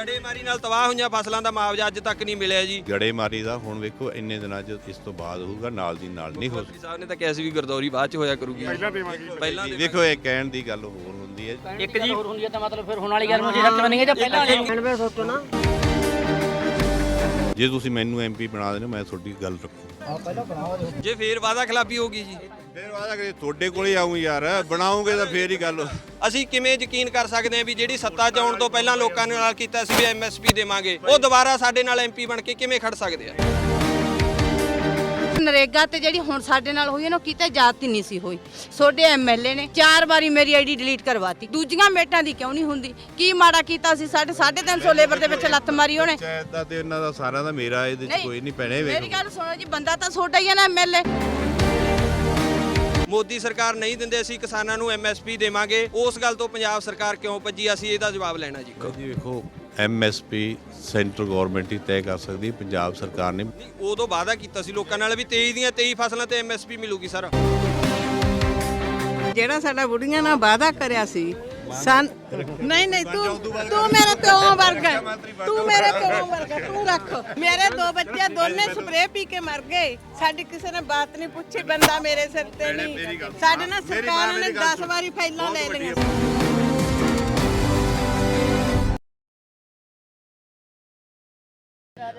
ਗੜੇਮਾਰੀ ਨਾਲ ਤਬਾਹ ਹੋਈਆਂ ਫਸਲਾਂ ਦਾ ਮੁਆਵਜ਼ਾ ਅੱਜ ਤੱਕ ਨਹੀਂ ਮਿਲਿਆ ਜੀ। ਗੜੇਮਾਰੀ ਦਾ ਹੁਣ ਵੇਖੋ ਇੰਨੇ ਦਿਨਾਂ 'ਚ ਇਸ ਤੋਂ ਬਾਅਦ ਹੋਊਗਾ ਨਾਲ ਦੀ ਨਾਲ ਨਹੀਂ ਹੋ ਮੰਤਰੀ ਸਾਹਿਬ ਨੇ ਤਾਂ ਕਿਹਾ ਸੀ ਵੀ ਗਰਦੌਰੀ ਬਾਅਦ ਚ ਹੋਇਆ ਕਰੂਗੀ। ਪਹਿਲਾਂ ਦੇਵਾਂਗੇ। ਪਹਿਲਾਂ ਸਕਦੀ ਵੇਖੋ ਇਹ ਕਹਿਣ ਦੀ ਗੱਲ ਹੋਰ ਹੁੰਦੀ ਹੈ। ਇੱਕ ਜੀ ਹੋਰ ਹੁੰਦੀ ਹੈ ਤਾਂ ਮਤਲਬ ਫਿਰ ਹੁਣ ਵਾਲੀ ਗੱਲ ਨੂੰ ਜੀ ਸੱਚ ਮੰਨੇਗੇ ਜਾਂ ਪਹਿਲਾਂ ਵਾਲੀ ਜੇ ਤੁਸੀਂ ਮੈਨੂੰ ਐਮਪੀ ਬਣਾ ਦੇਣਾ ਮੈਂ ਤੁਹਾਡੀ ਗੱਲ ਰੱਖੂ। ਜੇ ਫੇਰ ਵਾਦਾ ਖਿਲਾਫੀ ਹੋਗੀ ਜੀ। ਫਿਰ ਵਾਦਾ ਕਰੇ ਤੁਹਾਡੇ ਕੋਲੇ ਆਉਂ ਯਾਰ ਬਣਾਉਂਗੇ ਤਾਂ ਫੇਰ ਹੀ ਗੱਲ। ਅਸੀਂ ਕਿਵੇਂ ਯਕੀਨ ਕਰ ਸਕਦੇ ਹਾਂ ਵੀ ਜਿਹੜੀ ਸੱਤਾ 'ਚ ਆਉਣ ਤੋਂ ਪਹਿਲਾਂ ਲੋਕਾਂ ਨੇ ਨਾਲ ਕੀਤਾ ਸੀ ਵੀ ਐਮਐਸਪੀ ਦੇਵਾਂਗੇ ਉਹ ਦੁਬਾਰਾ ਸਾਡੇ ਨਾਲ ਐਮਪੀ ਬਣ ਕੇ ਕਿਵੇਂ ਖੜ ਸਕਦੇ ਆ? ਨਰੇਗਾ ਤੇ ਜਿਹੜੀ ਹੁਣ ਸਾਡੇ ਨਾਲ ਹੋਈ ਹੈ ਨਾ ਉਹ ਕਿਤੇ ਜਾਤੀ ਨਹੀਂ ਸੀ ਹੋਈ। ਛੋਡੇ ਐਮਐਲਏ ਨੇ ਚਾਰ ਵਾਰੀ ਮੇਰੀ ਆਈਡੀ ਡਿਲੀਟ ਕਰਵਾਤੀ। ਦੂਜੀਆਂ ਮੇਟਾਂ ਦੀ ਕਿਉਂ ਨਹੀਂ ਹੁੰਦੀ? ਕੀ ਮਾੜਾ ਕੀਤਾ ਸੀ? ਸਾਡੇ 350 ਲੇਬਰ ਦੇ ਵਿੱਚ ਲੱਤ ਮਾਰੀ ਉਹਨੇ। ਪੰਚਾਇਤ ਦਾ ਤੇ ਇਹਨਾਂ ਦਾ ਸਾਰਿਆਂ ਦਾ ਮੇਰਾ ਇਹਦੇ 'ਚ ਕੋਈ ਨਹੀਂ ਪੈਣੇ ਮੇਰੀ ਵੇਖੋ ਗੱਲ ਸੁਣੋ ਜੀ ਬੰਦਾ ਤਾਂ ਛੋਟਾ ਹੀ ਹੈ ਨਾ ਐਮਐਲਏ ਮੋਦੀ ਸਰਕਾਰ ਨਹੀਂ ਦਿੰਦੇ ਅਸੀਂ ਕਿਸਾਨਾਂ ਨੂੰ ਐਮਐਸਪੀ ਦੇਵਾਂਗੇ। ਉਸ ਗੱਲ ਤੋਂ ਪੰਜਾਬ ਸਰਕਾਰ ਕਿਉਂ ਭੱਜੀ? ਅਸੀਂ ਇਹਦਾ ਜਵਾਬ ਲੈਣਾ ਜੀ। ਜੀ ਵੇਖੋ ਐਮਐਸਪੀ ਸੈਂਟਰ ਗਵਰਨਮੈਂਟ ਹੀ ਤੈਅ ਕਰ ਸਕਦੀ ਹੈ, ਪੰਜਾਬ ਸਰਕਾਰ ਨੇ। ਨਹੀਂ, ਉਦੋਂ ਵਾਅਦਾ ਕੀਤਾ ਸੀ ਲੋਕਾਂ ਨਾਲ ਵੀ 23 ਦੀਆਂ 23 ਫਸਲਾਂ ਤੇ ਐਮਐਸਪੀ ਮਿਲੂਗੀ ਸਰ। ਜਿਹੜਾ ਸਾਡਾ ਬੁੜੀਆਂ ਨਾਲ ਵਾਅਦਾ ਕਰਿਆ ਸੀ ਸਨ। ਨਹੀਂ ਨਹੀਂ ਤੂੰ ਤੂੰ ਮੇਰੇ ਪਿਓ ਵਰਗਾ ਹੈ। ਤੂੰ ਮੇਰੇ ਪਿਓ ਵਰਗਾ ਤੂੰ ਰੱਖ। ਮੇਰੇ ਦੋ ਬੱਚੇ ਦੋਨੇ ਸਪਰੇਅ ਪੀ ਕੇ ਮਰ ਗਏ। ਸਾਡੀ ਕਿਸੇ ਨੇ ਬਾਤ ਨਹੀਂ ਪੁੱਛੀ ਬੰਦਾ ਮੇਰੇ ਸਿਰ ਤੇ ਨਹੀਂ। ਸਾਡੇ ਨਾਲ ਸਰਕਾਰ ਨੇ 10 ਵਾਰੀ ਫਾਈਲਾਂ ਲੈ ਲਈਆਂ।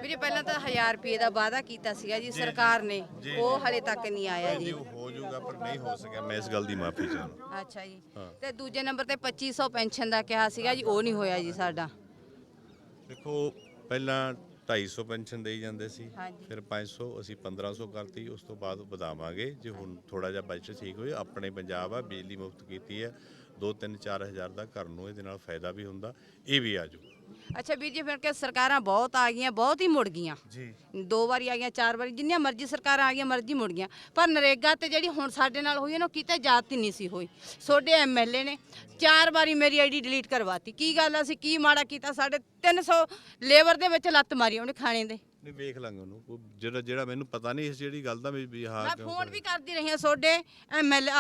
ਵੀਰੇ ਪਹਿਲਾਂ ਤਾਂ 1000 ਰੁਪਏ ਦਾ ਵਾਅਦਾ ਕੀਤਾ ਸੀਗਾ ਜੀ ਸਰਕਾਰ ਨੇ। ਉਹ ਹਲੇ ਤੱਕ ਨਹੀਂ ਆਇਆ ਜੀ। ਹੋ ਜਾਊਗਾ ਪਰ ਨਹੀਂ ਹੋ ਸਕਿਆ। ਮੈਂ ਇਸ ਗੱਲ ਦੀ ਮਾਫੀ ਚਾਹੁੰਦਾ। ਅੱਛਾ ਜੀ। ਤੇ ਦੂਜੇ ਨੰਬਰ ਤੇ 2500 ਪੈਨਸ਼ਨ ਦਾ ਕਿਹਾ ਸੀਗਾ ਜੀ ਉਹ ਨਹੀਂ ਹੋਇਆ ਜੀ ਸਾਡਾ। ਦੇਖੋ ਪਹਿਲਾਂ 250 ਪੈਨਸ਼ਨ ਦੇਈ ਜਾਂਦੇ ਸੀ ਹਾਂਜੀ। ਫਿਰ 500 ਅਸੀਂ 1500 ਕਰਤੀ ਉਸ ਤੋਂ ਬਾਅਦ ਵਧਾਵਾਂਗੇ। ਜੇ ਹੁਣ ਥੋੜਾ ਜਿਹਾ ਬਜਟ ਠੀਕ ਹੋਏ ਆਪਣੇ ਪੰਜਾਬ ਆ ਬਿਜਲੀ ਮੁਫਤ ਕੀਤੀ ਹੈ। 2 3 4000 ਦਾ ਘਰ ਨੂੰ ਇਹਦੇ ਨਾਲ ਫਾਇਦਾ ਵੀ ਹੁੰਦਾ ਇਹ ਵੀ ਆਜੂ ਅੱਛਾ ਵੀਰ ਜੀ ਫਿਰ ਕਿ ਸਰਕਾਰਾਂ ਬਹੁਤ ਆ ਗਈਆਂ ਬਹੁਤ ਹੀ ਮੁੜ ਗਈਆਂ। ਜੀ। ਦੋ ਵਾਰੀ ਆ ਗਈਆਂ ਚਾਰ ਵਾਰੀ ਜਿੰਨੀਆਂ ਮਰਜ਼ੀ ਸਰਕਾਰਾਂ ਆ ਗਈਆਂ ਮਰਜ਼ੀ ਮੁੜ ਗਈਆਂ। ਪਰ ਨਰੇਗਾ ਤੇ ਜਿਹੜੀ ਹੁਣ ਸਾਡੇ ਨਾਲ ਹੋਈ ਹੈ ਨਾ ਉਹ ਕਿਤੇ ਜਾਤੀ ਨਹੀਂ ਸੀ ਹੋਈ। ਛੋਡੇ ਐਮਐਲਏ ਨੇ ਚਾਰ ਵਾਰੀ ਮੇਰੀ ਆਈਡੀ ਡਿਲੀਟ ਕਰਵਾਤੀ। ਕੀ ਗੱਲ ਅਸੀਂ ਕੀ ਮਾੜਾ ਕੀਤਾ? ਸਾਡੇ 300 ਲੇਬਰ ਦੇ ਵਿੱਚ ਲੱਤ ਮਾਰੀ ਉਹਨੇ ਖਾਣੇ ਦੇ। ਨਹੀਂ ਵੇਖ ਲਾਂਗੇ ਉਹਨੂੰ। ਉਹ ਜਿਹੜਾ ਜਿਹੜਾ ਮੈਨੂੰ ਪਤਾ ਨਹੀਂ ਇਸ ਜਿਹੜੀ ਗੱਲ ਦਾ ਵੀ ਵੀ ਹਾਂ ਮੈਂ ਕਿਉਂ ਫੋਨ। ਵੀ ਕਰਦੀ ਰਹੀ ਹਾਂ ਛੋਡੇ ਐਮਐਲਏ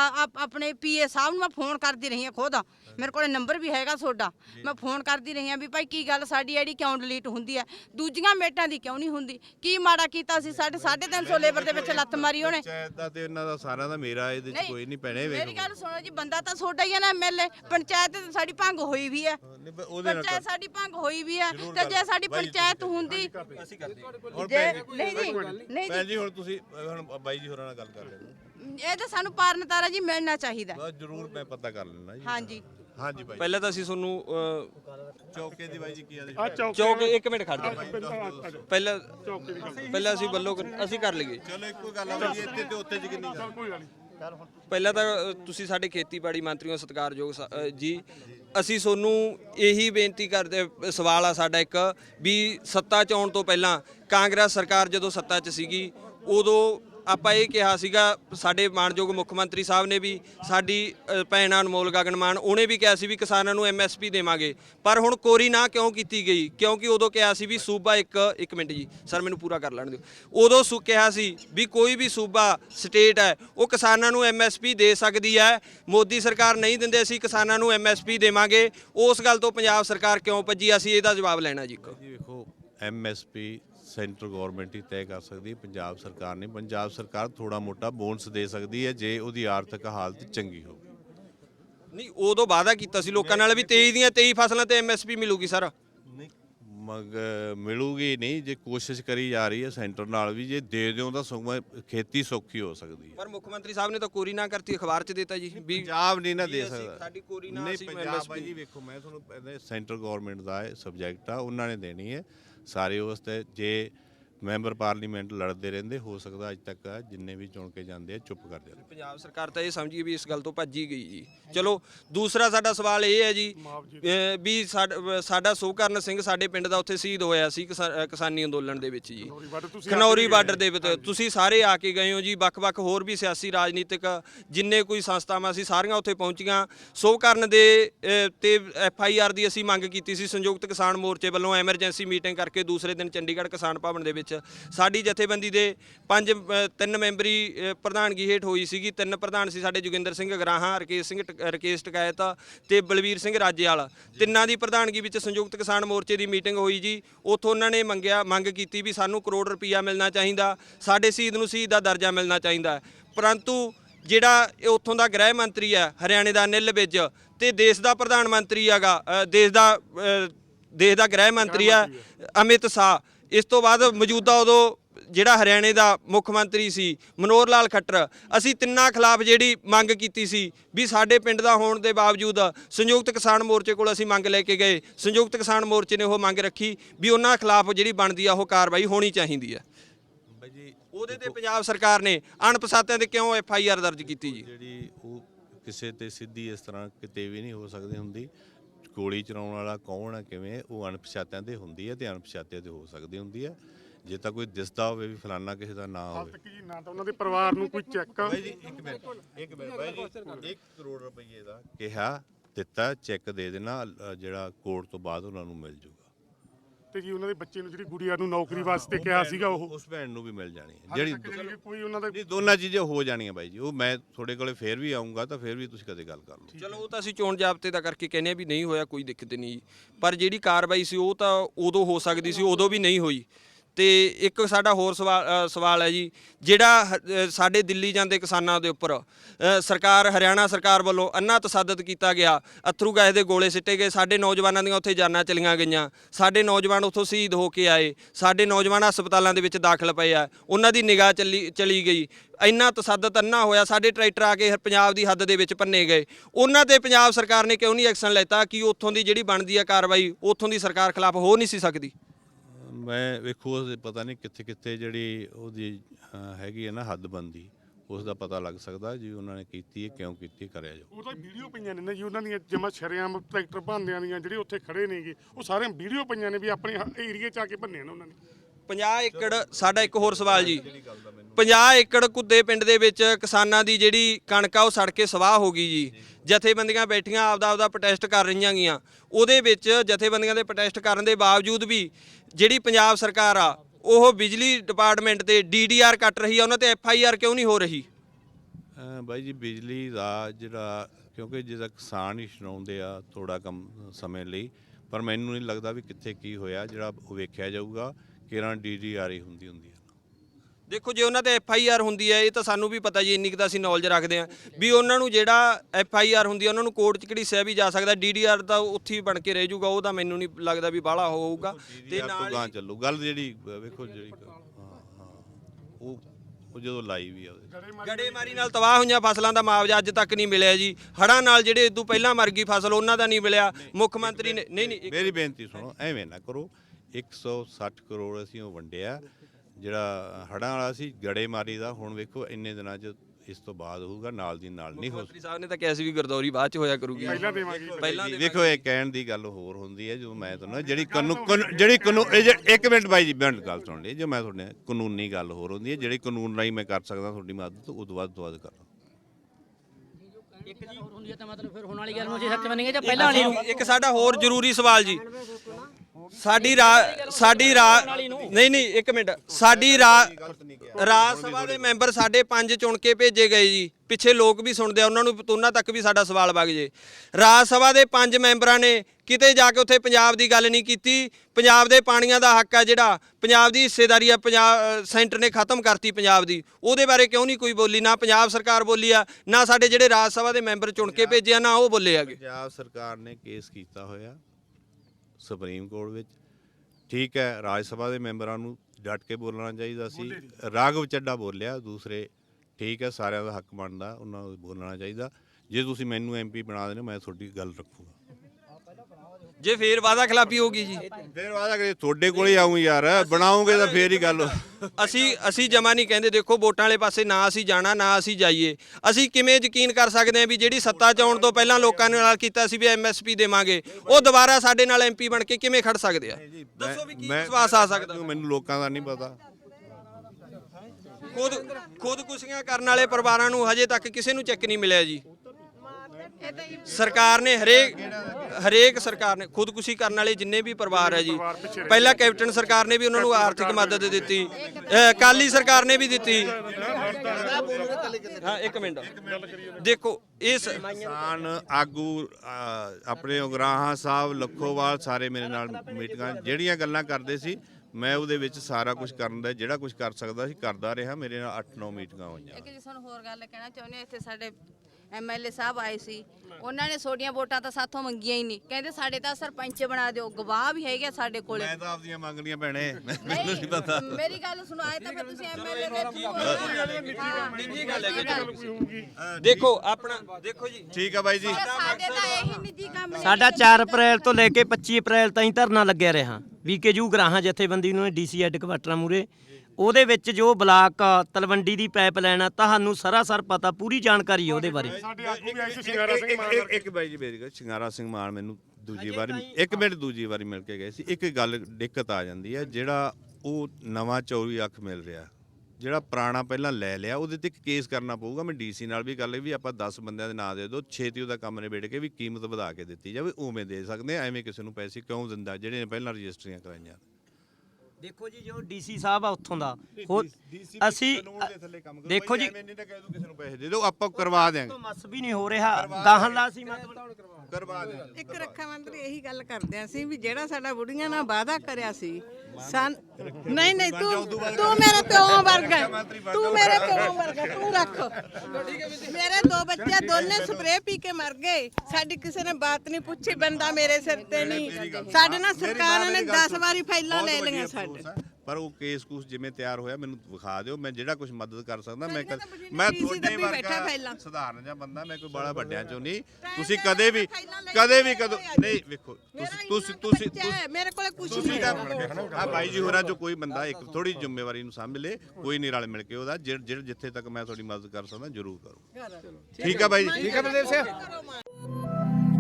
ਆਪਣੇ ਪੀਏ ਸਾਹਿਬ ਨੂੰ ਮੈਂ ਫੋਨ ਕਰਦੀ ਰਹੀ ਹਾਂ ਖੁਦ। ਮੇਰੇ ਕੋਲ ਨੰਬਰ ਵੀ ਹੈਗਾ ਛੋਡਾ ਮੈਂ ਫੋਨ ਕਰਦੀ ਰਹੀ ਹਾਂ ਵੀ ਭਾਈ ਕੀ ਗੱਲ ਸਾਡੀ ਆਈਡੀ ਕਿਉਂ ਡਿਲੀਟ ਹੁੰਦੀ ਹੈ? ਦੂਜੀਆਂ ਮੇਟਾਂ ਦੀ ਕਿਉਂ ਨਹੀਂ ਹੁੰਦੀ? ਕੀ ਮਾੜਾ ਕੀਤਾ ਸੀ? ਸਾਡੇ 350 ਲੇਬਰ ਦੇ ਵਿੱਚ ਲੱਤ ਮਾਰੀ ਉਹਨੇ। ਪੰਚਾਇਤ ਦਾ ਤੇ ਇਹਨਾਂ ਦਾ ਸਾਰਿਆਂ ਦਾ ਮੇਰਾ ਇਹਦੇ 'ਚ ਕੋਈ ਨਹੀਂ ਪੈਣੇ ਮੇਰੀ ਵੇਖੋ ਗੱਲ ਸੁਣੋ ਜੀ ਬੰਦਾ ਤਾਂ ਛੋਟਾ ਹੀ ਹੈ ਨਾ ਐਮਐਲਏ ਪੰਚਾਇਤ ਤੇ ਸਾਡੀ ਭੰਗ ਹੋਈ ਵੀ ਹੈ। ਨਹੀਂ, ਪਰ ਉਹਦੇ ਨਾਲ ਪੰਚਾਇਤ ਸਾਡੀ ਭੰਗ ਹੋਈ ਵੀ ਹੈ ਤੇ ਜੇ ਸਾਡੀ ਪੰਚਾਇਤ ਹੁੰਦੀ ਅਸੀਂ ਕਰਦੇ ਹੁਣ ਜੇ ਭੈਣ ਜੀ- ਨਹੀਂ ਜੀ। ਨਹੀਂ ਭੈਣ ਜੀ ਹੁਣ ਤੁਸੀਂ ਹੁਣ ਬਾਈ ਜੀ ਹੋਰਾਂ ਨਾਲ ਗੱਲ ਕਰ ਲੈਣਾ ਜੀ ਇਹ ਤਾਂ ਸਾਨੂੰ ਪਾਰਨ ਤਾਰਾ ਜੀ ਮਿਲਣਾ ਚਾਹੀਦਾ। ਬਸ ਜ਼ਰੂਰ ਮੈਂ ਪਤਾ ਕਰ ਲੈਣਾ ਜੀ। ਹਾਂਜੀ। ਹਾਂਜੀ ਬਾਈ। ਪਹਿਲਾਂ ਤਾਂ ਅਸੀਂ ਤੁਹਾਨੂੰ ਅਹ, ਚੌਕੇ ਦੀ ਬਾਈ ਜੀ ਕੀ ਆਦੇ ਚੌਕ ਇੱਕ ਮਿੰਟ ਖੜ ਪਹਿਲਾਂ ਪਹਿਲਾਂ ਅਸੀਂ ਵੱਲੋਂ ਕਰ- ਅਸੀਂ ਕਰ ਲਈਏ। ਚਲੋ ਇੱਕੋ ਗੱਲ ਆ ਬਾਈ ਜੀ, ਇੱਥੇ ਤੇ ਉੱਥੇ ਚ ਕਿੰਨੀ ਗੱਲ ਪਹਿਲਾਂ ਤਾਂ ਅ, ਤੁਸੀਂ ਸਾਡੇ ਖੇਤੀਬਾੜੀ ਮੰਤਰੀ ਹੋ ਸਤਿਕਾਰਯੋਗ ਸ- ਅ, ਜੀ। ਅਸੀਂ ਤੁਹਾਨੂੰ ਇਹੀ ਬੇਨਤੀ ਕਰਦੇ, ਸਵਾਲ ਆ ਸਾਡਾ ਇੱਕ, ਵੀ ਸੱਤਾ 'ਚ ਆਉਣ ਤੋਂ ਪਹਿਲਾਂ ਕਾਂਗਰਸ ਸਰਕਾਰ ਜਦੋਂ ਸੱਤਾ 'ਚ ਸੀਗੀ, ਉਦੋਂ ਆਪਾਂ ਇਹ ਕਿਹਾ ਸੀਗਾ ਸਾਡੇ ਮਾਨਯੋਗ ਮੁੱਖ ਮੰਤਰੀ ਸਾਹਿਬ ਨੇ ਵੀ ਸਾਡੀ ਅ, ਭੈਣ ਅਨਮੋਲ ਗਗਨਮਾਨ ਉਹਨੇ ਵੀ ਕਿਹਾ ਸੀ ਵੀ ਕਿਸਾਨਾਂ ਨੂੰ ਐਮਐਸਪੀ ਦੇਵਾਂਗੇ। ਪਰ ਹੁਣ ਕੋਰੀ ਨਾ ਕਿਉਂ ਕੀਤੀ ਗਈ? ਕਿਉਂਕਿ ਉਦੋਂ ਕਿਹਾ ਸੀ ਵੀ ਸੂਬਾ ਇੱਕ ਇੱਕ ਮਿੰਟ ਜੀ ਸਰ ਮੈਨੂੰ ਪੂਰਾ ਕਰ ਲੈਣ ਦਿਓ। ਉਦੋਂ ਸੁ ਕਿਹਾ ਸੀ ਵੀ ਕੋਈ ਵੀ ਸੂਬਾ ਸਟੇਟ ਹੈ ਉਹ ਕਿਸਾਨਾਂ ਨੂੰ ਐਮਐਸਪੀ ਦੇ ਸਕਦੀ ਹੈ। ਮੋਦੀ ਸਰਕਾਰ ਨਹੀਂ ਦਿੰਦੇ ਅਸੀਂ ਕਿਸਾਨਾਂ ਨੂੰ ਐਮਐਸਪੀ ਦੇਵਾਂਗੇ। ਉਸ ਗੱਲ ਤੋਂ ਪੰਜਾਬ ਸਰਕਾਰ ਕਿਉਂ ਭੱਜੀ? ਅਸੀਂ ਇਹਦਾ ਜਵਾਬ ਲੈਣਾ ਜੀ ਇੱਕ। ਜੀ ਵੇਖੋ ਐਮਐਸਪੀ ਸੈਂਟਰ ਗਵਰਨਮੈਂਟ ਹੀ ਤੈਅ ਕਰ ਸਕਦੀ ਹੈ, ਪੰਜਾਬ ਸਰਕਾਰ ਨਹੀਂ। ਪੰਜਾਬ ਸਰਕਾਰ ਥੋੜਾ ਮੋਟਾ ਬੋਨਸ ਦੇ ਸਕਦੀ ਹੈ, ਜੇ ਉਹਦੀ ਆਰਥਿਕ ਹਾਲਤ ਚੰਗੀ ਹੋਵੇ। ਨਹੀਂ, ਉਦੋਂ ਵਾਅਦਾ ਕੀਤਾ ਸੀ ਲੋਕਾਂ ਨਾਲ ਵੀ 23 ਦੀਆਂ 23 ਫਸਲਾਂ ਤੇ ਐਮਐਸਪੀ ਮਿਲੂਗੀ ਸਰ। ਮਗ ਮਿਲੂਗੀ ਨਹੀਂ ਜੇ ਕੋਸ਼ਿਸ਼ ਕਰੀ ਜਾ ਰਹੀ ਹੈ ਸੈਂਟਰ ਨਾਲ ਵੀ ਜੇ ਦੇ ਦਿਓ ਤਾਂ ਸਗੋਂ ਖੇਤੀ ਸੌਖੀ ਹੋ ਸਕਦੀ ਹੈ। ਪਰ ਮੁੱਖ ਮੰਤਰੀ ਸਾਹਿਬ ਨੇ ਤਾਂ ਕੋਰੀ ਨਾ ਕਰਤੀ ਅਖਬਾਰ 'ਚ ਦਿੱਤਾ ਜੀ ਵੀ ਪੰਜਾਬ ਨਹੀਂ ਨਾ ਦੇ ਅਸੀਂ- ਸਕਦਾ। ਸਾਡੀ ਕੋਰੀ ਨਾ ਨਹੀਂ ਅਸੀਂ ਪੰਜਾਬ ਬਾਈ ਜੀ ਵੇਖੋ ਮੈਂ ਤੁਹਾਨੂੰ ਕਹਿੰਦਾ ਸੈਂਟਰ ਗਵਰਨਮੈਂਟ ਦਾ ਸਬਜੈਕਟ ਆ ਉਹਨਾਂ ਨੇ ਦੇਣੀ ਹੈ। ਸਾਰੇ ਉਸ ਤੇ ਜੇ ਮੈਂਬਰ ਪਾਰਲੀਮੈਂਟ ਲੜਦੇ ਰਹਿੰਦੇ ਹੋ ਸਕਦਾ ਅੱਜ ਤੱਕ ਜਿੰਨੇ ਵੀ ਚੁਣ ਕੇ ਜਾਂਦੇ ਆ ਚੁੱਪ ਕਰ ਜਾਂਦੇ ਪੰਜਾਬ ਸਰਕਾਰ ਤਾਂ ਇਹ ਸਮਝੀ ਵੀ ਇਸ ਗੱਲ ਤੋਂ ਭੱਜੀ ਗਈ ਜੀ। ਚਲੋ ਦੂਸਰਾ ਸਾਡਾ ਸਵਾਲ ਇਹ ਹੈ ਜੀ ਅਹ ਵੀ ਸਾਡ- ਸਾਡਾ ਸੁਖਕਰਨ ਸਿੰਘ ਸਾਡੇ ਪਿੰਡ ਦਾ ਉੱਥੇ ਸ਼ਹੀਦ ਹੋਇਆ ਸੀ ਕਿਸਾ- ਕਿਸਾਨੀ ਅੰਦੋਲਨ ਦੇ ਵਿੱਚ ਜੀ। ਖਨੌਰੀ ਬਾਰਡਰ ਦੇ ਵਿੱਚ ਤੁਸੀਂ ਸਾਰੇ ਆ ਕੇ ਗਏ ਹੋ ਜੀ ਵੱਖ-ਵੱਖ ਹੋਰ ਵੀ ਸਿਆਸੀ ਰਾਜਨੀਤਿਕ ਜਿੰਨੇ ਕੋਈ ਸੰਸਥਾਵਾਂ ਸੀ ਸਾਰੀਆਂ ਉੱਥੇ ਪਹੁੰਚੀਆਂ। ਸੁਖਕਰਨ ਦੇ ਅਹ, ਤੇ ਐਫ ਆਈ ਆਰ ਦੀ ਅਸੀਂ ਮੰਗ ਕੀਤੀ ਸੀ ਸੰਯੁਕਤ ਕਿਸਾਨ ਮੋਰਚੇ ਵੱਲੋਂ ਐਮਰਜੈਂਸੀ ਮੀਟਿੰਗ ਕਰਕੇ ਦੂਸਰੇ ਦਿਨ ਚੰਡੀਗੜ੍ਹ ਕਿਸਾਨ ਭਵਨ ਦੇ ਵਿੱਚ ਵਿੱਚ ਸਾਡੀ ਜਥੇਬੰਦੀ ਦੇ ਪੰਜ ਅ, ਤਿੰਨ ਮੈਂਬਰੀ ਅ, ਪ੍ਰਧਾਨਗੀ ਹੇਠ ਹੋਈ ਸੀਗੀ। ਤਿੰਨ ਪ੍ਰਧਾਨ ਸੀ ਸਾਡੇ ਜੋਗਿੰਦਰ ਸਿੰਘ ਗਰਾਹਾਂ ਰਕੇਸ਼ ਸਿੰਘ ਟਕ- ਰਕੇਸ਼ ਟਕਾਇਤ ਤੇ ਬਲਵੀਰ ਸਿੰਘ ਰਾਜੇਵਾਲ। ਤਿੰਨਾਂ ਦੀ ਪ੍ਰਧਾਨਗੀ ਵਿੱਚ ਸੰਯੁਕਤ ਕਿਸਾਨ ਮੋਰਚੇ ਦੀ ਮੀਟਿੰਗ ਹੋਈ ਜੀ। ਉੱਥੋਂ ਉਹਨਾਂ ਨੇ ਮੰਗਿਆ ਮੰਗ ਕੀਤੀ ਵੀ ਸਾਨੂੰ ਕਰੋੜ ਰੁਪਈਆ ਮਿਲਣਾ ਚਾਹੀਦਾ। ਸਾਡੇ ਸ਼ਹੀਦ ਨੂੰ ਸ਼ਹੀਦ ਦਾ ਦਰਜਾ ਮਿਲਣਾ ਚਾਹੀਦਾ। ਹੈ। ਪਰੰਤੂ ਜਿਹੜਾ ਇਹ ਉੱਥੋਂ ਦਾ ਗ੍ਰਹਿ ਮੰਤਰੀ ਹੈ ਹਰਿਆਣੇ ਦਾ ਨਿਲ ਵਿਜ ਤੇ ਦੇਸ਼ ਦਾ ਪ੍ਰਧਾਨ ਮੰਤਰੀ ਹੈਗਾ ਅ, ਦੇਸ਼ ਦਾ ਅ, ਦੇਸ਼ ਦਾ ਗ੍ਰਹਿ ਮੰਤਰੀ ਹੈ। ਅਮਿਤ ਸ਼ਾਹ। ਇਸ ਤੋਂ ਬਾਅਦ ਮੌਜੂਦਾ ਉਦੋਂ ਜਿਹੜਾ ਹਰਿਆਣੇ ਦਾ ਮੁੱਖ ਮੰਤਰੀ ਸੀ ਮਨੋਹਰ ਲਾਲ ਖੱਟਰ ਅਸੀਂ ਤਿੰਨਾਂ ਖਿਲਾਫ ਜਿਹੜੀ ਮੰਗ ਕੀਤੀ ਸੀ ਵੀ ਸਾਡੇ ਪਿੰਡ ਦਾ ਹੋਣ ਦੇ ਬਾਵਜੂਦ ਸੰਯੁਕਤ ਕਿਸਾਨ ਮੋਰਚੇ ਕੋਲ ਅਸੀਂ ਮੰਗ ਲੈ ਕੇ ਗਏ। ਸੰਯੁਕਤ ਕਿਸਾਨ ਮੋਰਚੇ ਨੇ ਉਹ ਮੰਗ ਰੱਖੀ ਵੀ ਉਹਨਾਂ ਖਿਲਾਫ ਜਿਹੜੀ ਬਣਦੀ ਆ ਉਹ ਕਾਰਵਾਈ ਹੋਣੀ ਚਾਹੀਦੀ ਜੀ ਉਹਦੇ ਤੇ ਪੰਜਾਬ ਸਰਕਾਰ ਨੇ ਅਣਪਛਾਤਿਆਂ ਤੇ ਕਿਉਂ ਐਫ ਆਈ ਆਰ ਦਰਜ ਕੀਤੀ ਜੀ? ਜਿਹੜੀ ਉਹ ਕਿਸੇ ਤੇ ਸਿੱਧੀ ਇਸ ਤਰ੍ਹਾਂ ਕਿਤੇ ਵੀ ਨਹੀਂ ਹੋ ਸਕਦੀ ਹੁੰਦੀ। ਗੋਲੀ ਚਲਾਉਣ ਵਾਲਾ ਕੌਣ ਹੈ ਕਿਵੇਂ ਉਹ ਅਣਪਛਾਤਿਆਂ ਤੇ ਹੁੰਦੀ ਹੈ ਤੇ ਅਣਪਛਾਤਿਆਂ ਤੇ ਹੋ ਸਕਦੀ ਹੁੰਦੀ ਹੈ ਜੇ ਤਾਂ ਕੋਈ ਦਿਸਦਾ ਹੋਵੇ ਵੀ ਫਲਾਨਾ ਕਿਸੇ ਦਾ ਨਾਂ ਹੋਵੇ। ਤੱਕ ਜੀ ਨਾ ਤਾਂ ਉਹਨਾਂ ਦੇ ਪਰਿਵਾਰ ਨੂੰ ਕੋਈ ਚੈੱਕ? ਬਾਈ ਜੀ ਇੱਕ ਮਿੰਟ ਇੱਕ ਮਿੰਟ ਬਾਈ ਜੀ 1 ਕਰੋੜ ਰੁਪਏ ਦਾ ਕਿਹਾ ਦਿੱਤਾ ਚੈੱਕ ਦੇ ਦੇਣਾ ਅ, ਜਿਹੜਾ ਕੋਰਟ ਤੋਂ ਬਾਅਦ ਉਹਨਾਂ ਨੂੰ ਮਿਲ ਜੂਗਾ। ਤੇ ਜੀ ਉਹਨਾਂ ਦੇ ਬੱਚੇ ਨੂੰ ਜਿਹੜੀ ਗੁੜੀਆ ਨੂੰ ਨੌਕਰੀ ਵਾਸਤੇ ਕਿਹਾ ਸੀਗਾ ਉਹ। ਉਸ ਭੈਣ ਨੂੰ ਵੀ ਮਿਲ ਜਾਣੀ ਹੈ। ਜਿਹੜੀ ਕੋਈ ਉਹਨਾਂ ਦਾ ਨਹੀਂ ਦੋਨਾਂ ਚੀਜ਼ਾਂ ਹੋ ਜਾਣੀਆਂ ਬਾਈ ਜੀ। ਉਹ ਮੈਂ ਤੁਹਾਡੇ ਕੋਲੇ ਫੇਰ ਵੀ ਆਉਂਗਾ ਤਾਂ ਫੇਰ ਵੀ ਤੁਸੀਂ ਕਦੇ ਗੱਲ ਕਰ ਲਓ। ਚਲੋ ਉਹ ਤਾਂ ਅਸੀਂ ਚੋਣ ਜਾਬਤੇ ਦਾ ਕਰਕੇ ਕਹਿੰਦੇ ਆ ਵੀ ਨਹੀਂ ਹੋਇਆ ਕੋਈ ਦਿੱਕਤ ਨਹੀਂ। ਜੀ। ਪਰ ਜਿਹੜੀ ਕਾਰਵਾਈ ਸੀ ਉਹ ਤਾਂ ਉਦੋਂ ਹੋ ਸਕਦੀ ਸੀ ਉਦੋਂ ਵੀ ਨਹੀਂ ਹੋਈ। ਤੇ ਇੱਕ ਸਾਡਾ ਹੋਰ ਸਵਾਲ ਸਵਾਲ ਹੈ ਜੀ ਜਿਹੜਾ ਹ- ਸਾਡੇ ਦਿੱਲੀ ਜਾਂਦੇ ਕਿਸਾਨਾਂ ਦੇ ਉੱਪਰ ਅ, ਸਰਕਾਰ ਹਰਿਆਣਾ ਸਰਕਾਰ ਵੱਲੋਂ ਅੰਨਾ ਤਸੱਦਦ ਕੀਤਾ ਗਿਆ ਅਥਰੂ ਗੈਸ ਦੇ ਗੋਲੇ ਸਿੱਟੇ ਗਏ ਸਾਡੇ ਨੌਜਵਾਨਾਂ ਦੀਆਂ ਉੱਥੇ ਜਾਨਾਂ ਚਲੀਆਂ ਗਈਆਂ ਸਾਡੇ ਨੌਜਵਾਨ ਉੱਥੋਂ ਸ਼ਹੀਦ ਹੋ ਕੇ ਆਏ ਸਾਡੇ ਨੌਜਵਾਨ ਹਸਪਤਾਲਾਂ ਦੇ ਵਿੱਚ ਦਾਖਲ ਪਏ ਆ ਉਹਨਾਂ ਦੀ ਨਿਗਾਹ ਚੱਲੀ ਚਲੀ ਗਈ ਇੰਨਾ ਤਸੱਦਦ ਅੰਨਾ ਹੋਇਆ ਸਾਡੇ ਟਰੈਕਟਰ ਆ ਕੇ ਹਰ ਪੰਜਾਬ ਦੀ ਹੱਦ ਦੇ ਵਿੱਚ ਭੰਨੇ ਗਏ ਉਹਨਾਂ ਤੇ ਪੰਜਾਬ ਸਰਕਾਰ ਨੇ ਕਿਉਂ ਨਹੀਂ ਐਕਸ਼ਨ ਲੈਤਾ ਕਿ ਉੱਥੋਂ ਦੀ ਜਿਹੜੀ ਬਣਦੀ ਆ ਕਾਰਵਾਈ ਉੱਥੋਂ ਦੀ ਸਰਕਾਰ ਖਿਲਾਫ ਹੋ ਨਹੀਂ ਸੀ ਸਕਦੀ? ਮੈਂ ਵੇਖੋ ਉਹਦੇ ਪਤਾ ਨਹੀਂ ਕਿੱਥੇ ਕਿੱਥੇ ਜਿਹੜੀ ਉਹਦੀ ਅਹ, ਹੈਗੀ ਹੈ ਨਾ ਹੱਦਬੰਦੀ ਉਸ ਦਾ ਪਤਾ ਲੱਗ ਸਕਦਾ ਜੀ ਉਹਨਾਂ ਨੇ ਕੀਤੀ ਹੈ ਕਿਉਂ ਕੀਤੀ ਹੈ, ਕਰਿਆ ਜਾਓ ਉਹ ਤਾਂ ਵੀਡੀਓ ਪਈਆਂ ਨੇ ਨਾ ਜੀ ਉਹਨਾਂ ਦੀਆਂ ਜਮਾ ਸ਼ਰਿਆਮ ਟਰੈਕਟਰ ਭਾਂਦਿਆਂ ਦੀਆਂ ਜਿਹੜੇ ਉੱਥੇ ਖੜੇ ਨੇਗੇ ਉਹ ਸਾਰੇ ਵੀਡੀਓ ਪਈਆਂ ਨੇ ਵੀ ਆਪਣੇ ਏਰੀਏ ਚ ਆ ਕੇ ਭੰਨੇ ਨੇ ਉਹਨਾਂ ਨੇ। 50 ਏਕੜ ਸਾਡਾ ਇੱਕ ਹੋਰ ਸਵਾਲ ਜੀ। 50 ਏਕੜ ਕੁੱਦੇ ਪਿੰਡ ਦੇ ਵਿੱਚ ਕਿਸਾਨਾਂ ਦੀ ਜਿਹੜੀ ਕਣਕ ਆ ਉਹ ਸੜ ਕੇ ਸਵਾਹ ਹੋ ਗਈ ਜੀ। ਜਥੇਬੰਦੀਆਂ ਬੈਠੀਆਂ ਆਪਦਾ ਆਪਦਾ ਪ੍ਰੋਟੈਸਟ ਕਰ ਰਹੀਆਂ ਗੀਆਂ। ਉਹਦੇ ਵਿੱਚ ਜਥੇਬੰਦੀਆਂ ਦੇ ਪ੍ਰੋਟੈਸਟ ਕਰਨ ਦੇ ਬਾਵਜੂਦ ਵੀ ਜਿਹੜੀ ਪੰਜਾਬ ਸਰਕਾਰ ਆ ਉਹ ਬਿਜਲੀ ਡਿਪਾਰਟਮੈਂਟ ਤੇ ਡੀਡੀਆਰ ਕੱਟ ਰਹੀ ਆ ਉਹਨਾਂ ਤੇ ਐਫ ਆਈ ਆਰ ਕਿਉਂ ਨਹੀਂ ਹੋ ਰਹੀ? ਅਹ, ਬਾਈ ਜੀ ਬਿਜਲੀ ਦਾ ਜਿਹੜਾ ਕਿਉਂਕਿ ਜਿਹਦਾ ਕਿਸਾਨ ਹੀ ਸੁਣਾਉਂਦੇ ਆ ਥੋੜਾ ਕੰਮ ਸਮੇਂ ਲਈ ਪਰ ਮੈਨੂੰ ਨਹੀਂ ਲੱਗਦਾ ਵੀ ਕਿੱਥੇ ਕੀ ਹੋਇਆ ਜਿਹੜਾ ਉਹ ਵੇਖਿਆ ਜਾਊਗਾ। ਕਿਰਾਂ ਡੀਡੀਆਰ ਹੀ ਹੁੰਦੀ ਹੁੰਦੀ ਹੈ ਦੇਖੋ ਜੇ ਉਹਨਾਂ ਤੇ ਐਫ ਆਈ ਆਰ ਹੁੰਦੀ ਹੈ ਇਹ ਤਾਂ ਸਾਨੂੰ ਵੀ ਪਤਾ ਜੀ ਇੰਨੀ ਕੁ ਤਾਂ ਅਸੀਂ ਨੌਲੇਜ ਰੱਖਦੇ ਹਾਂ ਵੀ ਉਹਨਾਂ ਨੂੰ ਜਿਹੜਾ ਐਫ ਆਈ ਆਰ ਹੁੰਦੀ ਹੈ ਉਹਨਾਂ ਨੂੰ ਕੋਰਟ 'ਚ ਘੜੀਸਿਆ ਵੀ ਜਾ ਸਕਦਾ। ਡੀ ਡੀ ਆਰ ਤਾਂ ਉੱਥੇ ਹੀ ਬਣ ਕੇ ਰਹਿ ਜਾਊਗਾ ਉਹ ਤਾਂ ਮੈਨੂੰ ਨਹੀਂ ਲੱਗਦਾ ਵੀ ਬਾਹਲਾ ਹੋਊਗਾ। ਤੇ ਨਾਲ ਗਾਂ ਚੱਲੂ। ਗੱਲ ਜਿਹੜੀ ਵੇਖੋ ਜਿਹੜੀ ਹਾਂ ਹਾਂ। ਉਹ ਉਹ ਜਦੋਂ ਲਾਈ ਵੀ ਆ ਉਹਦੇ ਗੜੇਮਾਰੀ ਨਾਲ ਤਬਾਹ ਹੋਈਆਂ ਫਸਲਾਂ ਦਾ ਮੁਆਵਜ਼ਾ ਅੱਜ ਤੱਕ ਨਹੀਂ ਮਿਲਿਆ ਜੀ। ਹੜ੍ਹਾਂ ਨਾਲ ਜਿਹੜੇ ਇਦੋਂ ਪਹਿਲਾਂ ਮਰ ਗਈ ਫਸਲ ਉਹਨਾਂ ਦਾ ਨਹੀਂ ਮਿਲਿਆ। ਮੁੱਖ ਮੰਤਰੀ ਨੇ ਨਹੀਂ ਨਹੀਂ ਮੇਰੀ ਬੇਨਤੀ ਸੁਣੋ ਐਵੇਂ ਨਾ ਕਰੋ। 160 ਕਰੋੜ ਅਸੀਂ ਉਹ ਵੰਡਿਆ। ਜਿਹੜਾ ਹੜਾਂ ਵਾਲਾ ਸੀ ਗੜੇਮਾਰੀ ਦਾ ਹੁਣ ਵੇਖੋ ਇੰਨੇ ਦਿਨਾਂ 'ਚ ਇਸ ਤੋਂ ਬਾਅਦ ਹੋਊਗਾ ਨਾਲ ਦੀ ਨਾਲ ਨਹੀਂ ਹੋ ਮੰਤਰੀ ਸਾਹਿਬ ਨੇ ਤਾਂ ਕਿਹਾ ਸੀ ਵੀ ਗਰਦੌਰੀ ਬਾਅਦ ਚ ਹੋਇਆ ਕਰੂਗੀ। ਪਹਿਲਾਂ ਦੇਵਾਂਗੇ। ਪਹਿਲਾਂ ਸਕਦੀ ਵੇਖੋ ਇਹ ਕਹਿਣ ਦੀ ਗੱਲ ਹੋਰ ਹੁੰਦੀ ਹੈ ਜੋ ਮੈਂ ਤੁਹਾਨੂੰ ਜਿਹੜੀ ਕਾਨੂੰਨ ਜਿਹੜੀ ਕਾਨੂੰਨ ਇਹ ਇੱਕ ਮਿੰਟ ਬਾਈ ਜੀ ਮਿੰਟ ਗੱਲ ਸੁਣ ਲਈ ਜੋ ਮੈਂ ਤੁਹਾਡੇ ਨਾਲ ਕਾਨੂੰਨੀ ਗੱਲ ਹੋਰ ਹੁੰਦੀ ਹੈ ਜਿਹੜੀ ਕਾਨੂੰਨ ਰਾਹੀਂ ਮੈਂ ਕਰ ਸਕਦਾ ਤੁਹਾਡੀ ਮਦਦ ਉਹ ਤੋਂ ਵੱਧ ਤੋਂ ਵੱਧ ਕਰਾਂ ਇੱਕ ਜੀ ਹੋਰ ਹੁੰਦੀ ਹੈ ਤਾਂ ਮਤਲਬ ਫਿਰ ਹੁਣ ਵਾਲੀ ਗੱਲ ਨੂੰ ਜੇ ਸੱਚ ਮੰਨੀਏ ਜਾਂ ਪਹਿਲਾਂ ਵਾਲੀ ਨੂੰ ਇੱਕ ਸਾਡਾ ਹੋਰ ਜ਼ਰੂਰੀ ਸਵਾਲ ਜੀ। ਸਾਡੀ ਰਾ ਸਾਡੀ ਰਾ ਨਹੀਂ ਨਹੀਂ ਇੱਕ ਮਿੰਟ। ਸਾਡੀ ਰਾ ਰਾਜ ਸਭਾ ਦੇ ਮੈਂਬਰ ਸਾਡੇ ਪੰਜ ਚੁਣ ਕੇ ਭੇਜੇ ਗਏ ਜੀ। ਪਿੱਛੇ ਲੋਕ ਵੀ ਸੁਣਦੇ ਆ ਉਹਨਾਂ ਨੂੰ ਉਹਨਾਂ ਤੱਕ ਵੀ ਸਾਡਾ ਸਵਾਲ ਵਗ ਜੇ। ਰਾਜ ਸਭਾ ਦੇ ਪੰਜ ਮੈਂਬਰਾਂ ਨੇ ਕਿਤੇ ਜਾ ਕੇ ਉੱਥੇ ਪੰਜਾਬ ਦੀ ਗੱਲ ਨਹੀਂ ਕੀਤੀ। ਪੰਜਾਬ ਦੇ ਪਾਣੀਆਂ ਦਾ ਹੱਕ ਆ ਜਿਹੜਾ ਪੰਜਾਬ ਦੀ ਹਿੱਸੇਦਾਰੀ ਆ ਪੰਜਾਬ ਸੈਂਟਰ ਨੇ ਖਤਮ ਕਰਤੀ ਪੰਜਾਬ ਦੀ। ਉਹਦੇ ਬਾਰੇ ਕਿਉਂ ਨਹੀਂ ਕੋਈ ਬੋਲੀ? ਨਾ ਪੰਜਾਬ ਸਰਕਾਰ ਬੋਲੀ ਆ ਨਾ ਸਾਡੇ ਜਿਹੜੇ ਰਾਜ ਸਭਾ ਦੇ ਮੈਂਬਰ ਚੁਣ ਕੇ ਭੇਜੇ ਆ ਨਾ ਉਹ ਬੋਲੇ ਆਗੇ ਪੰਜਾਬ ਸਰਕਾਰ ਨੇ ਕੇਸ ਕੀਤਾ ਹੋਇਆ। ਸੁਪਰੀਮ ਕੋਰਟ ਵਿੱਚ। ਠੀਕ ਹੈ ਰਾਜ ਸਭਾ ਦੇ ਮੈਂਬਰਾਂ ਨੂੰ ਡਟ ਕੇ ਬੋਲਣਾ ਚਾਹੀਦਾ ਸੀ। ਰਾਘਵ ਚੱਡਾ ਬੋਲਿਆ ਦੂਸਰੇ। ਠੀਕ ਹੈ ਸਾਰਿਆਂ ਦਾ ਹੱਕ ਬਣਦਾ ਉਹਨਾਂ ਨੂੰ ਬੋਲਣਾ ਚਾਹੀਦਾ। ਜੇ ਤੁਸੀਂ ਮੈਨੂੰ ਐਮਪੀ ਬਣਾ ਦੇਣਾ ਮੈਂ ਤੁਹਾਡੀ ਗੱਲ ਰੱਖੂਗਾ। ਜੇ ਫੇਰ ਵਾਦਾ ਖਿਲਾਫੀ ਹੋਗੀ ਜੀ। ਫਿਰ ਵਾਦਾ ਕਰੇ ਤੁਹਾਡੇ ਕੋਲੇ ਆਉਂ ਯਾਰ ਬਣਾਉਂਗੇ ਤਾਂ ਫੇਰ ਹੀ ਗੱਲ। ਅਸੀਂ ਅਸੀਂ ਜਮਾ ਨਹੀਂ ਕਹਿੰਦੇ ਦੇਖੋ ਵੋਟਾਂ ਵਾਲੇ ਪਾਸੇ ਨਾ ਅਸੀਂ ਜਾਣਾ ਨਾ ਅਸੀਂ ਜਾਈਏ। ਅਸੀਂ ਕਿਵੇਂ ਯਕੀਨ ਕਰ ਸਕਦੇ ਹਾਂ ਵੀ ਜਿਹੜੀ ਸੱਤਾ 'ਚ ਆਉਣ ਤੋਂ ਪਹਿਲਾਂ ਲੋਕਾਂ ਨੇ ਨਾਲ ਕੀਤਾ ਸੀ ਵੀ ਐਮਐਸਪੀ ਦੇਵਾਂਗੇ ਉਹ ਦੁਬਾਰਾ ਸਾਡੇ ਨਾਲ ਐਮਪੀ ਬਣ ਕੇ ਕਿਵੇਂ ਖੜ ਸਕਦੇ ਆ? ਦੱਸੋ ਵੀ ਕੀ ਵਿਸ਼ਵਾਸ ਆ ਸਕਦਾ। ਮੈਨੂੰ ਲੋਕਾਂ ਦਾ ਨਹੀਂ ਪਤਾ। ਖੁਦ ਖੁਦ ਕੁਸ਼ੀਆਂ ਕਰਨ ਵਾਲੇ ਪਰਿਵਾਰਾਂ ਨੂੰ ਹਜੇ ਤੱਕ ਕਿਸੇ ਨੂੰ ਚੈੱਕ ਨਹੀਂ ਮਿਲਿਆ ਜੀ। ਸਰਕਾਰ ਨੇ ਹਰੇਕ ਹਰੇਕ ਸਰਕਾਰ ਨੇ ਖੁਦਕੁਸ਼ੀ ਕਰਨ ਵਾਲੇ ਜਿੰਨੇ ਵੀ ਪਰਿਵਾਰ ਹੈ ਜੀ ਪਹਿਲਾਂ ਕੈਪਟਨ ਸਰਕਾਰ ਨੇ ਵੀ ਉਹਨਾਂ ਨੂੰ ਆਰਥਿਕ ਮਦਦ ਦਿੱਤੀ ਕਾਲੀ ਸਰਕਾਰ ਨੇ ਵੀ ਦਿੱਤੀ। ਹਾਂ ਇੱਕ ਮਿੰਟ। ਦੇਖੋ ਇਸ ਕਿਸਾਨ ਆਗੂ ਆਪਣੇ ਉਗਰਾਹਾਂ ਸਾਹਿਬ ਲੱਖੋਵਾਲ ਸਾਰੇ ਮੇਰੇ ਨਾਲ ਮੀਟਿੰਗਾਂ ਜਿਹੜੀਆਂ ਗੱਲਾਂ ਕਰਦੇ ਸੀ ਮੈਂ ਉਹਦੇ ਵਿੱਚ ਸਾਰਾ ਕੁਝ ਕਰਨ ਦਾ ਜਿਹੜਾ ਕੁਝ ਕਰ ਸਕਦਾ ਸੀ ਕਰਦਾ ਰਿਹਾ ਮੇਰੇ ਨਾਲ 8-9 ਮੀਟਿੰਗਾਂ ਹੋਈਆਂ। ਇੱਕ ਜੀ ਸਾਨੂੰ ਹੋਰ ਗੱਲ ਕਹਿਣਾ ਚਾਹੁੰਦੇ ਇੱਥੇ ਸਾਡੇ ਐਮਐਲਏ ਸਾਹਿਬ ਆਏ ਸੀ। ਉਹਨਾਂ ਨੇ ਸੋਡੀਆਂ ਵੋਟਾਂ ਤਾਂ ਸਾਥੋਂ ਮੰਗੀਆਂ ਹੀ ਨਹੀਂ। ਕਹਿੰਦੇ ਸਾਡੇ ਤਾਂ ਸਰਪੰਚ ਬਣਾ ਦਿਓ ਗਵਾਹ ਵੀ ਹੈਗੇ ਆ ਸਾਡੇ ਕੋਲੇ। ਮੈਂ ਤਾਂ ਆਪਦੀਆਂ ਮੰਗਣੀਆਂ ਭੈਣੇ ਮੈਨੂੰ ਨਹੀਂ ਪਤਾ। ਮੇਰੀ ਗੱਲ ਸੁਣੋ ਆਏ ਤਾਂ ਫਿਰ ਤੁਸੀਂ ਐਮਐਲਏ ਦੇ ਨਿੱਜੀ ਗੱਲ ਹੈ ਦੇਖੋ ਆਪਣਾ ਦੇਖੋ ਜੀ। ਠੀਕ ਆ ਬਾਈ ਜੀ। ਸਾਡੇ ਤਾਂ ਇਹੀ ਨਿੱਜੀ ਕੰਮ ਨੇ ਸਾਡਾ 4 ਅਪ੍ਰੈਲ ਤੋਂ ਲੈ ਕੇ 25 ਅਪ੍ਰੈਲ ਤਾਈਂ ਧਰਨਾ ਲੱਗਿਆ ਰਿਹਾ। ਵੀਕੇਯੂ ਗਰਾਹਾਂ ਜਥੇਬੰਦੀ ਨੂੰ ਡੀਸੀ ਹੈੱਡਕੁਆਟਰਾਂ ਮੂਰੇ ਉਹਦੇ ਵਿੱਚ ਜੋ ਬਲਾਕ ਤਲਵੰਡੀ ਦੀ ਪਾਈਪਲਾਈਨ ਆ ਤੁਹਾਨੂੰ ਸਰਾਸਰ ਪਤਾ ਪੂਰੀ ਜਾਣਕਾਰੀ ਹੈ ਉਹਦੇ ਬਾਰੇ। ਸਾਡੇ ਆਗੂ ਵੀ ਆਏ ਸੀ ਸ਼ਿੰਗਾਰਾ ਸਿੰਘ ਮਾਨ ਇੱਕ ਇੱਕ ਬਾਈ ਜੀ ਮੇਰੀ ਗੱਲ ਸ਼ਿੰਗਾਰਾ ਸਿੰਘ ਮਾਨ ਮੈਨੂੰ ਦੂਜੀ ਵਾਰੀ ਇੱਕ ਮਿੰਟ ਦੂਜੀ ਵਾਰੀ ਮਿਲ ਕੇ ਗਏ ਸੀ। ਇੱਕ ਗੱਲ ਦਿੱਕਤ ਆ ਜਾਂਦੀ ਹੈ ਜਿਹੜਾ ਉਹ ਨਵਾਂ ਚੌਰੀ ਅੱਖ ਮਿਲ ਰਿਹਾ ਜਿਹੜਾ ਪੁਰਾਣਾ ਪਹਿਲਾਂ ਲੈ ਲਿਆ ਉਹਦੇ ਤੇ ਇੱਕ ਕੇਸ ਕਰਨਾ ਪਊਗਾ। ਮੈਂ ਡੀਸੀ ਨਾਲ ਵੀ ਗੱਲ ਵੀ ਆਪਾਂ 10 ਬੰਦਿਆਂ ਦੇ ਨਾਂ ਦੇ ਦਿਓ ਛੇਤੀ ਉਹਦਾ ਕੰਮ ਨਿਬੇੜ ਕੇ ਵੀ ਕੀਮਤ ਵਧਾ ਕੇ ਦਿੱਤੀ ਜਾਵੇ ਉਵੇਂ ਦੇ ਸਕਦੇ ਆ ਐਵੇਂ ਕਿਸੇ ਨੂੰ ਪੈਸੇ ਕਿਉਂ ਦਿੰਦਾ ਜਿਹੜੇ ਨੇ ਪਹਿਲਾਂ ਰਜਿਸਟਰੀਆਂ ਕਰਾਈਆਂ। ਦੇਖੋ ਜੀ ਜੋ ਡੀਸੀ ਸਾਹਿਬ ਆ ਉੱਥੋਂ ਦਾ। ਹੋਰ ਅਸੀਂ ਦੇਖੋ ਜੀ ਐਵੇਂ ਨਹੀਂ ਨਾ ਕਹਿ ਦੂ ਕਿਸੇ ਨੂੰ ਪੈਸੇ ਦੇ ਦਿਓ ਆਪਾਂ ਕਰਵਾ ਦਿਆਂਗੇ। ਤੋਂ ਮਸ ਵੀ ਨਹੀਂ ਹੋ ਰਿਹਾ। ਗਾਹਾਂ ਲਾ ਸੀ ਮਤਲਬ ਕਰਵਾ ਦਿਆਂਗੇ। ਇੱਕ ਰੱਖਾ ਮੰਤਰੀ ਇਹੀ ਗੱਲ ਕਰਦੇ ਆ ਸੀ ਵੀ ਜਿਹੜਾ ਸਾਡਾ ਬੁੜੀਆਂ ਨਾਲ ਵਾਅਦਾ ਕਰਿਆ ਸੀ ਸਨ ਨਹੀਂ ਨਹੀਂ ਤੂੰ ਤੂੰ ਮੇਰੇ ਪਿਓ ਵਰਗਾ ਹੈ। ਤੂੰ ਮੇਰੇ ਪਿਓ ਵਰਗਾ ਤੂੰ ਰੱਖ। ਮੇਰੇ ਦੋ ਬੱਚੇ ਦੋਨੇ ਸਪਰੇਅ ਪੀ ਕੇ ਮਰ ਗਏ। ਸਾਡੀ ਕਿਸੇ ਨੇ ਬਾਤ ਨਹੀਂ ਪੁੱਛੀ ਬੰਦਾ ਮੇਰੇ ਸਿਰ ਤੇ ਨਹੀਂ। ਸਾਡੇ ਨਾਲ ਸਰਕਾਰਾਂ ਨੇ 10 ਵਾਰੀ ਫਾਈਲਾਂ ਲੈ ਲਈਆਂ ਸਾਡੇ। ਪਰ ਉਹ ਕੇਸ ਕੂਸ ਜਿਵੇਂ ਤਿਆਰ ਹੋਇਆ ਮੈਨੂੰ ਵਿਖਾ ਦਿਓ ਮੈਂ ਜਿਹੜਾ ਕੁਝ ਮਦਦ ਕਰ ਸਕਦਾ ਮੈਂ ਕਰ- ਮੈਂ ਤੁਹਾਡੇ ਵਰਗਾ। ਸਧਾਰਨ ਜਿਹਾ ਬੰਦਾ ਮੈਂ ਕੋਈ ਬੜਾ ਵੱਡਿਆਂ ਚੋਂ ਨਹੀਂ। ਤੁਸੀਂ ਕਦੇ ਵੀ ਕਦੇ ਵੀ ਕਦੋਂ ਨਹੀਂ ਵੇਖੋ ਤੁਸੀਂ ਤੁਸੀਂ ਤੁਸੀਂ ਹੈ ਮੇਰੇ ਕੋਲੇ ਕੁਝ ਤੁਸੀਂ ਨਹੀਂ ਤਾਂ ਆ ਬਾਈ ਜੀ ਹੋਰਾਂ ਜੋ ਕੋਈ ਬੰਦਾ ਇੱਕ ਥੋੜੀ ਜ਼ਿੰਮੇਵਾਰੀ ਨੂੰ ਸਾਂਭ ਲੇ ਕੋਈ ਨਹੀਂ ਰਲ ਮਿਲ ਕੇ ਉਹਦਾ ਜਿਹੜਾ ਜਿਹੜਾ- ਜਿੱਥੇ ਤੱਕ ਮੈਂ ਤੁਹਾਡੀ ਮਦਦ ਕਰ ਸਕਦਾ ਜ਼ਰੂਰ ਕਰੂੰ। ਠੀਕ ਆ ਬਾਈ ਜੀ। ਠੀਕ ਆ ਬਲਦੇਵ ਸਿੰਘ।